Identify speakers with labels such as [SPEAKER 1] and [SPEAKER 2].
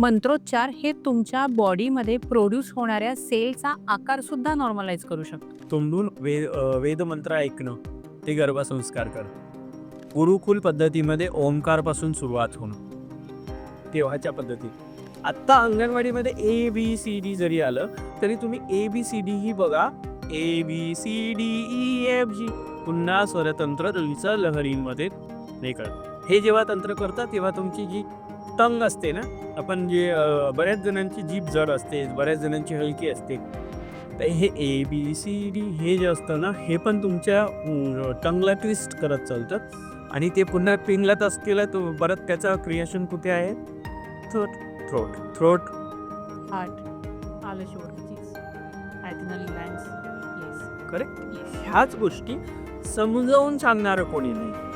[SPEAKER 1] मंत्रोच्चार हे तुमच्या बॉडीमध्ये प्रोड्यूस होणाऱ्या सेलचा आकार सुद्धा नॉर्मलाइज करू शकतो.
[SPEAKER 2] तोंडून वेद वेदमंत्र ऐकणं ते गर्भसंस्कार कर गुरुकुल पद्धतीमध्ये ओंकारपासून सुरुवात होणं. तेव्हाच्या पद्धती. आत्ता अंगणवाडीमध्ये ए बी सी डी जरी आलं तरी तुम्ही ए बी सी डी ही बघा. A B C D E F G पुन्हा स्वरतंत्र लहरींमध्ये हे हे जेव्हा तंत्र करतात तेव्हा तुमची जी टंग असते ना? आपण जे बऱ्याच जणांची जीभ जड असते बऱ्याच जणांची हलकी असते. तर हे ए बी सी डी हे जे असतं ना हे पण तुमच्या टंगला ट्विस्ट करत चालतं. आणि ते पुन्हा पिंगलात असलेलं तो परत त्याचं क्रिएशन कुठे आहे? Throat throat throat. करेक्ट ह्याच गोष्टी समजावून सांगणारं कोणी नाही.